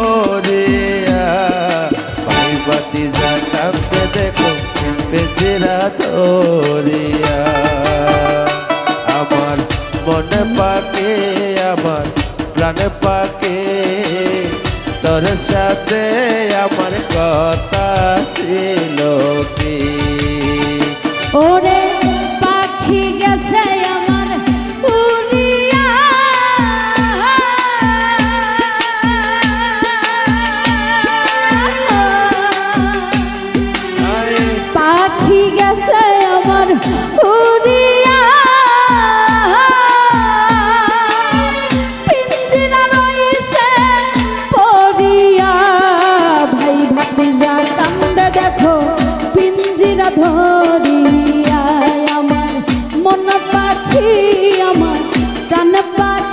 ওরে ভাই পাতি যাতাম দেখো পেজেরা তোরিয়া আমার মনে পাকে, আমার প্রাণে পাকে, তোর সাথে আমার কথা ছিল ওরে পাখি গেছে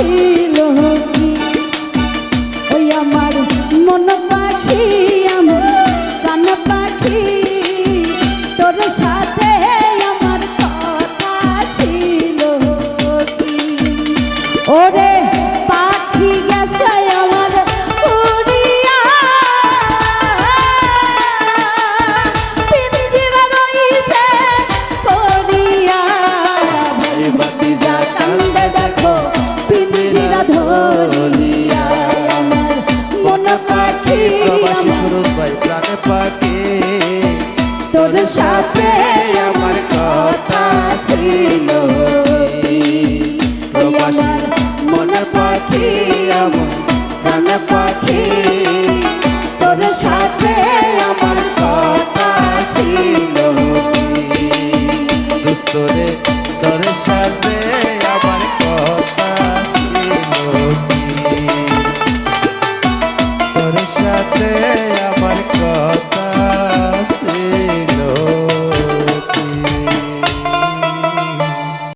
ছিল। পাখি তোর সাথে আমার কথা ছিল প্রবাসী মন পাখি আমার প্রাণ পাখি। তোর সাথে আমার কথা ছিল দুস্তরে তোর সাথে আমার কথা ছিল তোর সাথে আমার কথা